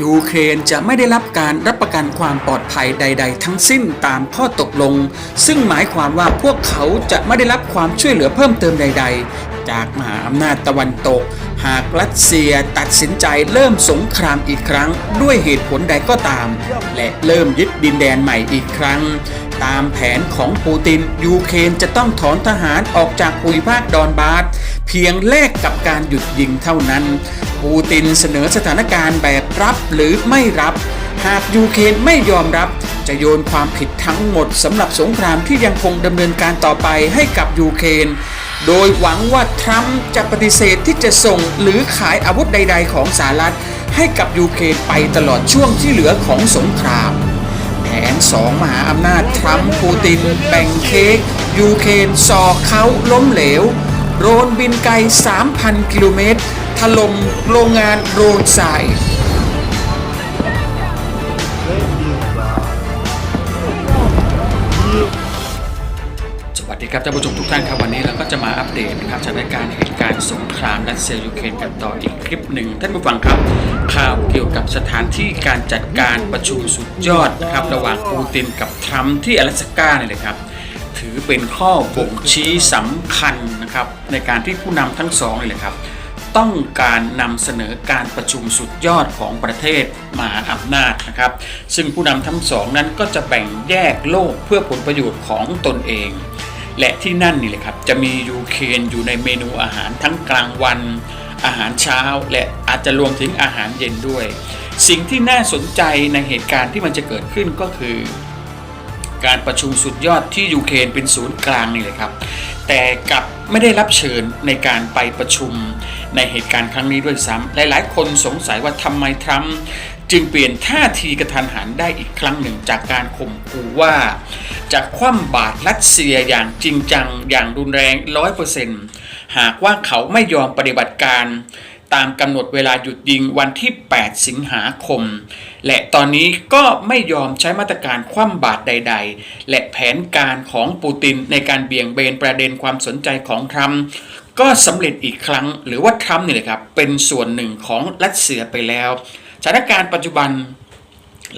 ยูเครนจะไม่ได้รับการรับประกันความปลอดภัยใด ๆ ทั้งสิ้นตามข้อตกลง ซึ่งหมายความว่าพวกเขาจะไม่ได้รับความช่วยเหลือเพิ่มเติมใด ๆ จากมหาอำนาจตะวันตก หากรัสเซียตัดสินใจเริ่มสงครามอีกครั้ง ด้วยเหตุผลใดก็ตาม และเริ่มยึดดินแดนใหม่อีกครั้ง ตามแผนของปูติน ยูเครนจะต้องถอนทหารออกจากภูมิภาคดอนบาสเพียงแลกกับการหยุดยิงเท่านั้น ปูตินเสนอสถานการณ์แบบรับหรือไม่รับ หากยูเครนไม่ยอมรับ จะโยนความผิดทั้งหมดสำหรับสงครามที่ยังคงดำเนินการต่อไปให้กับยูเครนโดยหวังว่าทรัมป์จะปฏิเสธที่จะส่งหรือขายอาวุธใด ๆ ของสหรัฐให้กับยูเครนไปตลอดช่วงที่เหลือของสงคราม นสองมหาอำนาจทรัมป์ปูตินแบ่งเค้กยูเครนสอกเขาล้มเหลว โรนบินไกล 3,000 กิโลเมตรถล่มโรงงานโรนไซด์ส ดีครับท่านผู้ชมทุกท่านครับวันนี้เราก็จะมาอัปเดตนะครับสถานการณ์เหตุการณ์สงครามรัสเซียยูเครนกันต่ออีกคลิปหนึ่งท่านผู้ฟังครับข่าวเกี่ยวกับสถานที่การจัดการประชุมสุดยอดนะครับระหว่างปูตินกับทรัมป์ที่อลาสก้าเนี่ยเลยครับถือเป็นข้อบ่งชี้สำคัญนะครับในการที่ผู้นำทั้งสองนี่แหละครับต้องการนำเสนอการประชุมสุดยอดของประเทศมหาอำนาจนะครับ ซึ่งผู้นำทั้งสองนั้นก็จะแบ่งแยกโลกเพื่อผลประโยชน์ของตนเอง และที่นั่นนี่แหละครับจะมียูเคนอยู่ในเมนูอาหารทั้งกลางวัน อาหารเช้า และอาจจะรวมถึงอาหารเย็นด้วย สิ่งที่น่าสนใจในเหตุการณ์ที่มันจะเกิดขึ้นก็คือ การประชุมสุดยอดที่ยูเครนเป็นศูนย์กลางนี่เลยครับ แต่กลับไม่ได้รับเชิญในการไปประชุม ในเหตุการณ์ครั้งนี้ด้วยซ้ำหลายๆ คนสงสัยว่าทำไมทรัมป์จึงเปลี่ยนท่าทีกระทันหันได้อีกครั้งหนึ่งจากการข่มขู่ว่า จะคว่ำบาตรรัสเซียอย่างจริงจังอย่างรุนแรง100%หากว่าเขาไม่ยอมปฏิบัติการ ตามกำหนดเวลาหยุดยิงวันที่ 8 สิงหาคม และตอนนี้ก็ไม่ยอมใช้มาตรการคว่ำบาตรใด ๆ และแผนการของปูตินในการเบี่ยงเบนประเด็นความสนใจของทรัมป์ ก็สำเร็จอีกครั้ง หรือว่าทรัมป์นี่แหละครับเป็นส่วนหนึ่งของรัสเซียไปแล้วสถานการณ์ปัจจุบัน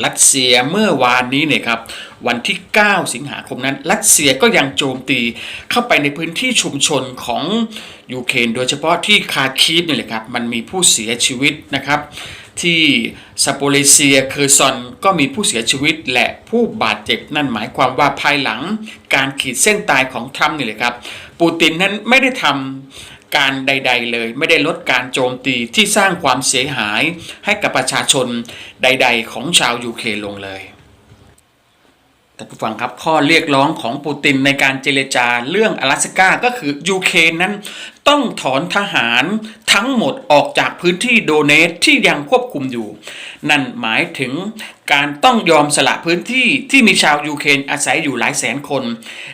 รัสเซียเมื่อวานนี้เนี่ยครับวันที่ 9 สิงหาคมนั้น รัสเซียก็ยังโจมตีเข้าไปในพื้นที่ชุมชนของยูเครนโดยเฉพาะที่คาคีฟนี่แหละครับมันมีผู้เสียชีวิตนะครับ ที่ซาโปเลเซียเคอร์ซอนก็มีผู้เสียชีวิตและผู้บาดเจ็บนั่นหมายความว่าภายหลังการขีดเส้นตายของทรัมป์นี่แหละครับ ปูตินนั้นไม่ได้ทำการใด ๆ เลย ไม่ได้ลดการโจมตีที่สร้างความเสียหายให้กับประชาชนใด ๆ ของชาวยูเครนลงเลยแต่ผู้ฟังครับข้อเรียกร้องของปูตินในการเจรจาเรื่อง阿拉สกาก็คือยูเครนนั้น ต้องถอนทหารทั้งหมดออกจากพื้นที่โดเนตที่ยังควบคุมอยู่ นั่นหมายถึงการต้องยอมสละพื้นที่ที่มีชาวยูเครนอาศัยอยู่หลายแสนคน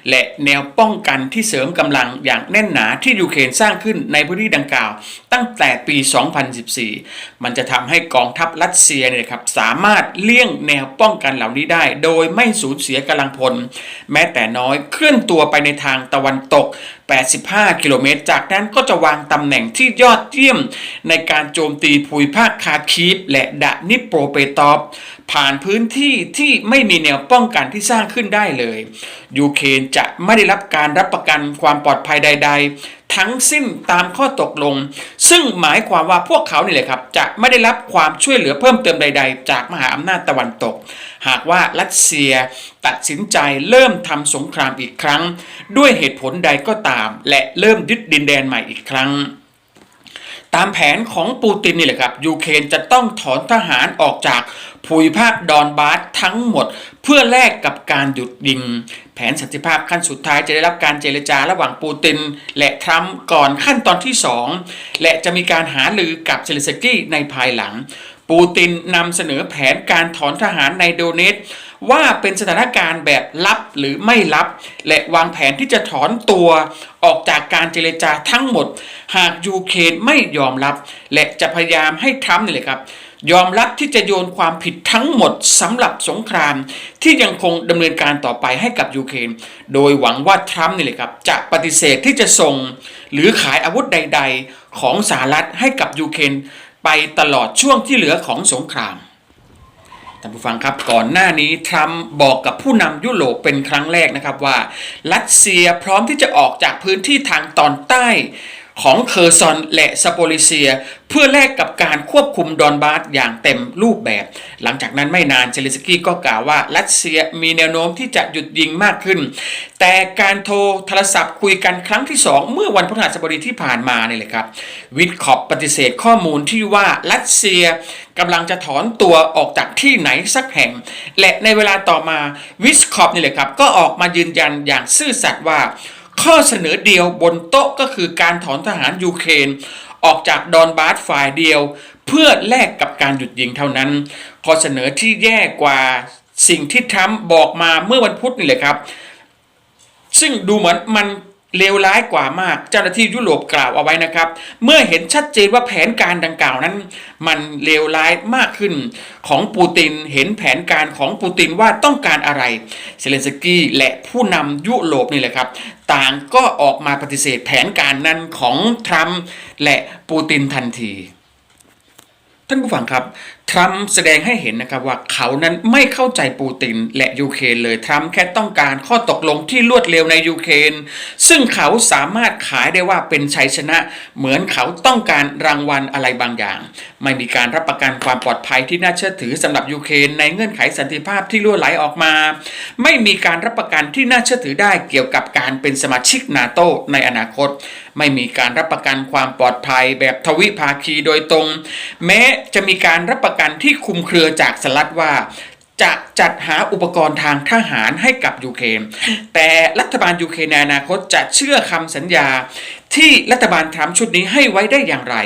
และแนวป้องกันที่เสริมกำลังอย่างแน่นหนาที่ยูเครนสร้างขึ้นในพื้นที่ดังกล่าว ตั้งแต่ปี 2014 มันจะทำให้กองทัพรัสเซียเนี่ยครับสามารถเลี่ยงแนวป้องกันเหล่านี้ได้ โดยไม่สูญเสียกำลังพล แม้แต่น้อยเคลื่อนตัวไปในทางตะวันตก85 กิโลเมตร จากนั้นก็จะวางตำแหน่งที่ยอดเยี่ยม ในการโจมตีภูมิภาคคาคีฟและดะนิโปรเปตอฟ ผ่านพื้นที่ที่ไม่มีแนวป้องกันที่สร้างขึ้นได้เลย ยูเครนจะไม่ได้รับการรับประกันความปลอดภัยใด ๆ ทั้งสิ้นตามข้อตกลง ซึ่งหมายความว่าพวกเขานี่แหละครับ จะไม่ได้รับความช่วยเหลือเพิ่มเติมใด ๆ จากมหาอำนาจตะวันตก หากว่ารัสเซียตัดสินใจเริ่มทำสงครามอีกครั้ง ด้วยเหตุผลใดก็ตาม และเริ่มยึดดินแดนใหม่อีกครั้ง ตามแผนของปูตินนี่แหละครับยูเครนจะต้องถอนทหารออกจากภูมิภาคดอนบาสทั้งหมด เพื่อแลกกับการหยุดยิง แผนสันติภาพขั้นสุดท้ายจะได้รับการเจรจาระหว่างปูติน และทรัมป์ก่อนขั้นตอนที่ 2 และจะมีการหาลือกับเซเลสกี้ในภายหลัง ปูตินนำเสนอแผนการถอนทหารในโดเนต ว่าเป็นสถานการณ์แบบลับหรือไม่ลับ และวางแผนที่จะถอนตัวออกจากการเจรจาทั้งหมด หากยูเครนไม่ยอมรับ และจะพยายามให้ทรัมป์นี่แหละครับ ยอมรับที่จะโยนความผิดทั้งหมดสำหรับสงคราม ที่ยังคงดำเนินการต่อไปให้กับยูเครนโดยหวังว่าทรัมป์นี่แหละครับจะปฏิเสธที่จะส่ง หรือขายอาวุธใด ๆ ของสหรัฐให้กับยูเครนไปตลอดช่วงที่เหลือของสงคราม ท่านผู้ฟังครับก่อนหน้านี้ทรัมป์บอกกับผู้นำยุโรปเป็นครั้งแรกนะครับว่า รัสเซียพร้อมที่จะออกจากพื้นที่ทางตอนใต้ ของเคอร์ซอนและซาโปลิเซีย เพื่อแลกกับการควบคุมดอนบาสอย่างเต็มรูปแบบ หลังจากนั้นไม่นานเซเลนสกี้ก็กล่าวว่ารัสเซียมีแนวโน้มที่จะหยุดยิงมากขึ้น แต่การโทรโทรศัพท์คุยกันครั้งที่ 2 เมื่อวันพฤหัสบดีที่ผ่านมานี่แหละครับ วิทคอปปฏิเสธข้อมูลที่ว่ารัสเซียกำลังจะถอนตัวออกจากที่ไหนสักแห่ง และในเวลาต่อมาวิสคอปนี่แหละครับก็ออกมายืนยันอย่างซื่อสัตย์ว่า ข้อเสนอเดียวบนโต๊ะก็คือการถอนทหารยูเครนออกจากดอนบาสฝ่ายเดียว เพื่อแลกกับการหยุดยิงเท่านั้น ข้อเสนอที่แย่กว่าสิ่งที่ทรัมป์บอกมาเมื่อวันพุธนี่แหละครับ ซึ่งดูเหมือนมัน เลวร้ายกว่ามากเจ้าหน้าที่ยุโรปกล่าวเอาไว้นะครับ เมื่อเห็นชัดเจนว่าแผนการดังกล่าวนั้น มันเลวร้ายมากขึ้นของปูตินเห็นแผนการของปูตินว่าต้องการอะไรเซเลนสกี้และผู้นำยุโรปนี่แหละครับ ต่างก็ออกมาปฏิเสธแผนการนั้นของทรัมป์และปูตินทันที ท่านผู้ฟังครับทรัมป์แสดงให้เห็นนะครับว่าเขานั้นไม่เข้าใจปูตินและยูเครนเลยทรัมป์แค่ต้องการข้อตกลงที่รวดเร็วในยูเครนซึ่งเขาสามารถขายได้ว่าเป็นชัยชนะ เหมือนเขาต้องการรางวัลอะไรบางอย่าง ไม่มีการรับประกันความปลอดภัยที่น่าเชื่อถือสำหรับยูเครนในเงื่อนไขสันติภาพที่ล่วไหลออกมา ไม่มีการรับประกันที่น่าเชื่อถือได้เกี่ยวกับการเป็นสมาชิกนาโตในอนาคต ไม่มีการรับประกันความปลอดภัยแบบทวิภาคีโดยตรง แม้จะมีการรับประกันที่คุมเครือจากสหรัฐว่า จะจัดหาอุปกรณ์ทางทหารให้กับยูเครนแต่รัฐบาลยูเครนในอนาคตจะเชื่อคำสัญญา ที่รัฐบาลทรัมป์ชุดนี้ให้ไว้ได้อย่างไร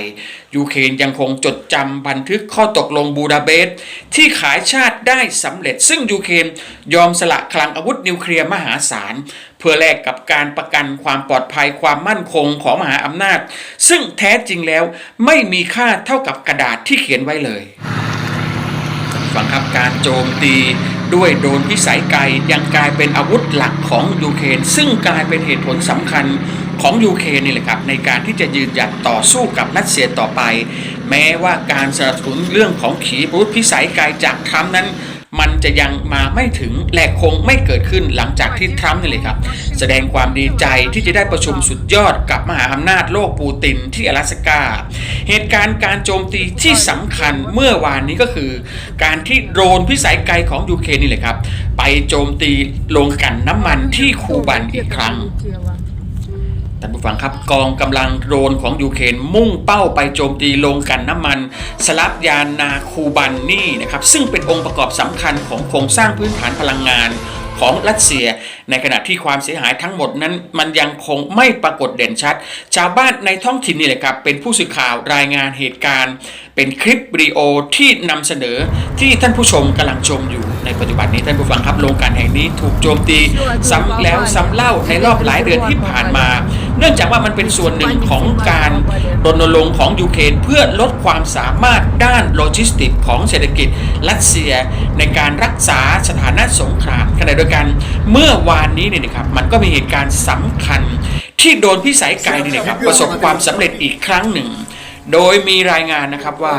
ยูเครนยังคงจดจำบันทึกข้อตกลงบูดาเปสต์ที่ขายชาติได้สำเร็จ ซึ่งยูเครนยอมสละคลังอาวุธนิวเคลียร์มหาศาล เพื่อแลกกับการประกันความปลอดภัยความมั่นคงของมหาอำนาจ ซึ่งแท้จริงแล้วไม่มีค่าเท่ากับกระดาษที่เขียนไว้เลย ฟังครับการโจมตีด้วยโดนพิสัยไกลยังกลายเป็นอาวุธหลักของยูเครนซึ่งกลายเป็นเหตุผลสำคัญของยูเครนนี่แหละครับในการที่จะยืนหยัดต่อสู้กับรัสเซียต่อไป แม้ว่าการสนับสนุนเรื่องของขีปนาวุธพิสัยไกลจากทรัมป์นั้น มันจะยังมาไม่ถึงและคงไม่เกิดขึ้นหลังจากที่ทรัมป์นี่เลยครับ แสดงความดีใจที่จะได้ประชุมสุดยอดกับมหาอำนาจโลกปูตินที่阿拉สกาเหตุการณ์การโจมตีที่สำคัญเมื่อวานนี้ก็คือ การที่โดรนพิสัยไกลของยูเครนนี่เลยครับ ไปโจมตีโรงกลันน้ำมันที่คูบันอีกครั้ง ท่านผู้ฟังครับกองกำลังโดรนของยูเครนมุ่งเป้าไปโจมตีโรงกันน้ำมัน สลับยานนาคูบันนี่นะครับซึ่งเป็นองค์ประกอบสำคัญของโครงสร้างพื้นฐานพลังงานของรัสเซีย ในขณะที่ความเสียหายทั้งหมดนั้นมันยังคงไม่ปรากฏเด่นชัด ชาวบ้านในท้องถิ่นนี่แหละครับ เป็นผู้สื่อข่าวรายงานเหตุการณ์ เป็นคลิปวิดีโอที่นำเสนอที่ท่านผู้ชมกำลังชมอยู่ในปัจจุบันนี้ท่านผู้ฟังครับโรงกลันแห่งนี้ถูกโจมตีซ้ำแล้วซ้ำเล่าในรอบหลายเดือนที่ผ่านมา เนื่องจากว่ามันเป็นส่วนหนึ่งของการรณรงค์ของยูเครนเพื่อลดความสามารถด้านโลจิสติกของเศรษฐกิจรัสเซีย ในการรักษาสถานะสงครามขณะเดียวกันเมื่อวานนี้เนี่ยนะครับมันก็มีเหตุการณ์สำคัญ ที่โดนพิสัยไกลเนี่ยนะครับประสบความสำเร็จอีกครั้งหนึ่ง โดยมีรายงานนะครับว่า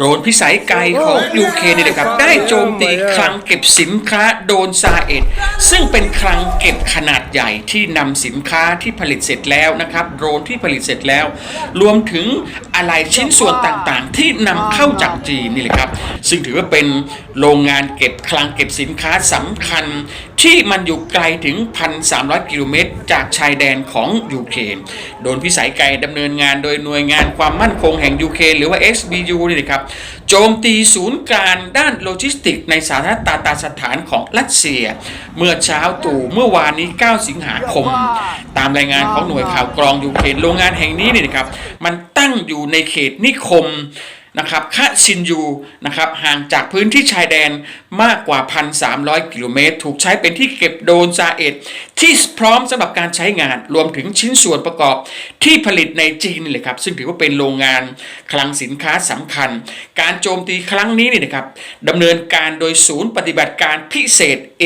โดรนพิสัยไกลของยูเครนเนี่ยนะครับ ได้โจมตีคลังเก็บสินค้าโดนซาเอ็ด ซึ่งเป็นคลังเก็บขนาดใหญ่ที่นำสินค้าที่ผลิตเสร็จแล้วนะครับโดรนที่ผลิตเสร็จแล้ว รวมถึงอะไรชิ้นส่วนต่างๆ ที่นำเข้าจากจีนนี่แหละครับ ซึ่งถือว่าเป็นโรงงานเก็บคลังเก็บสินค้าสำคัญ ที่มันอยู่ไกลถึง 1,300 กิโลเมตร จากชายแดนของยูเครนโดนพิสัยไกลดำเนินงานโดยหน่วยงานความมั่นคงแห่งยูเครนหรือว่า SBU นี่นะครับโจมตีศูนย์กางด้านโลจิสติก ในสาธารณตาตาสถานของรัสเซีย เมื่อเช้าตู่เมื่อวานนี้ 9 สิงหาคม ตามรายงานของหน่วยข่าวกรองยูเครนโรงงานแห่งนี้นี่นะครับมันตั้งอยู่ในเขตนิคม นะครับคาชินยูนะครับห่างจากพื้นที่ชายแดนมากกว่า 1,300 กิโลเมตร ถูกใช้เป็นที่เก็บโดรนซาเอ็ดที่พร้อมสำหรับการใช้งานรวมถึงชิ้นส่วนประกอบที่ผลิตในจีนนี่แหละครับ ซึ่งถือว่าเป็นโรงงานคลังสินค้าสำคัญ การโจมตีครั้งนี้นี่นะครับดำเนินการโดยศูนย์ปฏิบัติการพิเศษ A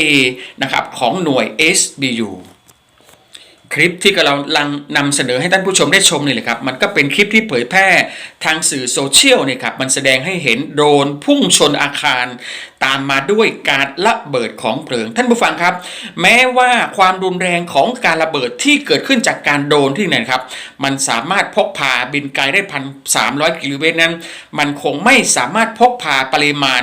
นะครับของหน่วย SBU คลิปที่กำลังนำเสนอให้ท่านผู้ชมได้ชมนี่แหละครับ มันก็เป็นคลิปที่เผยแพร่ทางสื่อโซเชียลเนี่ยครับ มันแสดงให้เห็นโดรนพุ่งชนอาคาร ตามมาด้วยการระเบิดของเพลิง ท่านผู้ฟังครับ แม้ว่าความรุนแรงของการระเบิดที่เกิดขึ้นจากการโดนที่ไหนครับ มันสามารถพกพาบินไกลได้พันสามร้อยกิโลเมตรนั้น มันคงไม่สามารถพกพาปริมาณ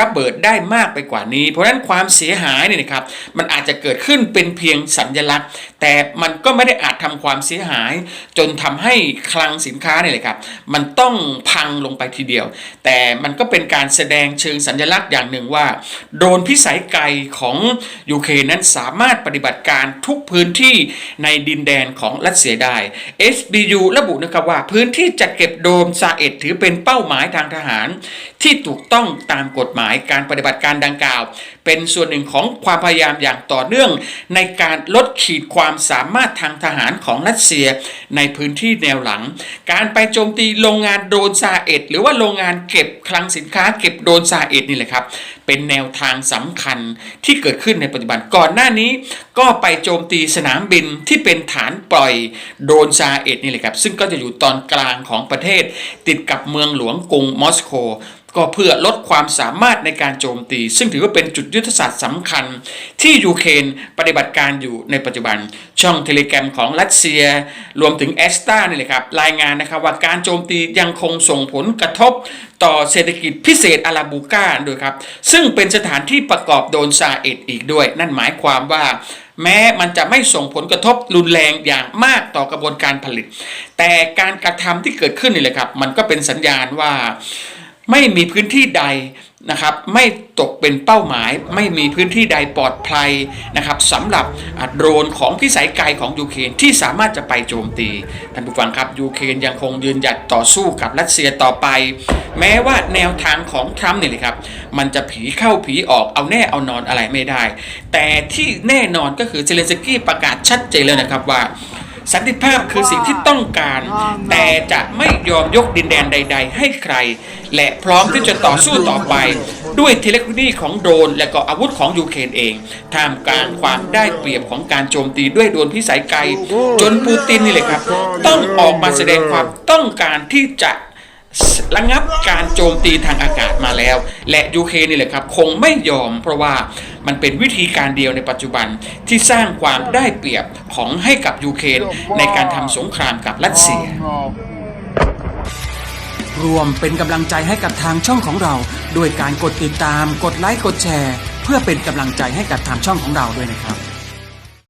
ระเบิดได้มากไปกว่านี้ เพราะฉะนั้นความเสียหายเนี่ยนะครับ มันอาจจะเกิดขึ้นเป็นเพียงสัญลักษณ์ แต่มันก็ไม่ได้อาจทำความเสียหาย จนทำให้คลังสินค้าเนี่ยเลยครับ มันต้องพังลงไปทีเดียว แต่มันก็เป็นการแสดงเชิงสัญลักษณ์อย่างหนึ่งว่า โดรนพิสัยไกลของยูเครนนั้นสามารถปฏิบัติการทุกพื้นที่ในดินแดนของรัสเซียได้ SBU ระบุนะครับว่าพื้นที่จัดเก็บโดรนซาเอ็ดถือเป็นเป้าหมายทางทหาร ที่ถูกต้องตามกฎหมายการปฏิบัติการดังกล่าว เป็นส่วนหนึ่งของความพยายามอย่างต่อเนื่อง ในการลดขีดความสามารถทางทหารของรัสเซียในพื้นที่แนวหลัง การไปโจมตีโรงงานโดรนซาเอ็ดหรือว่าโรงงานเก็บคลังสินค้าเก็บโดรนซาเอ็ดนี่แหละครับเป็นแนวทางสำคัญที่เกิดขึ้นในปัจจุบันก่อนหน้านี้ก็ไปโจมตีสนามบินที่เป็นฐานปล่อยโดรนซาเอตนี่แหละครับ ซึ่งก็จะอยู่ตอนกลางของประเทศติดกับเมืองหลวงกรุงมอสโก ก็เพื่อลดความสามารถในการโจมตี ซึ่งถือว่าเป็นจุดยุทธศาสตร์สำคัญ ที่ยูเครนปฏิบัติการอยู่ในปัจจุบัน ช่องเทเลแกรมของรัสเซีย รวมถึงแอสตานี่แหละครับรายงานนะครับว่าการโจมตียังคงส่งผลกระทบต่อเศรษฐกิจพิเศษอาราบูกาด้วยครับ ซึ่งเป็นสถานที่ประกอบโดนซาเอ็ดอีกด้วย นั่นหมายความว่าแม้มันจะไม่ส่งผลกระทบรุนแรงอย่างมากต่อกระบวนการผลิต แต่การกระทำที่เกิดขึ้นนี่แหละครับ มันก็เป็นสัญญาณว่า ไม่มีพื้นที่ใดนะครับไม่ตกเป็นเป้าหมาย ไม่มีพื้นที่ใดปลอดภัยนะครับสำหรับโดรนของพิสัยไกลของยูเครนที่สามารถจะไปโจมตีท่านผู้ฟังครับยูเครนยังคงยืนหยัดต่อสู้กับรัสเซียต่อไป แม้ว่าแนวทางของทรัมป์เนี่เลยครับมันจะผีเข้าผีออกเอาแน่เอานอนอะไรไม่ได้ แต่ที่แน่นอนก็คือเซเลนสกี้ประกาศชัดเจนแล้วนะครับว่า สันติภาพคือสิ่งที่ต้องการ แต่จะไม่ยอมยกดินแดนใด ๆ ให้ใคร และพร้อมที่จะต่อสู้ต่อไป ด้วยเทเลคโนโลยีของโดรนและก็อาวุธของยูเครนเองท่ามกลางความได้เปรียบของการโจมตีด้วยโดรนพิสัยไกล จนปูตินนี่เลยครับ ต้องออกมาแสดงความต้องการที่จะ ระงับการโจมตีทางอากาศมาแล้ว และยูเครนนี่แหละครับ คงไม่ยอม เพราะว่ามันเป็นวิธีการเดียวในปัจจุบันที่สร้างความได้เปรียบของให้กับยูเครนในการทำสงครามกับรัสเซีย รวมเป็นกำลังใจให้กับทางช่องของเรา ด้วยการกดติดตาม กดไลค์ กดแชร์ เพื่อเป็นกำลังใจให้กับทางช่องของเราด้วยนะครับ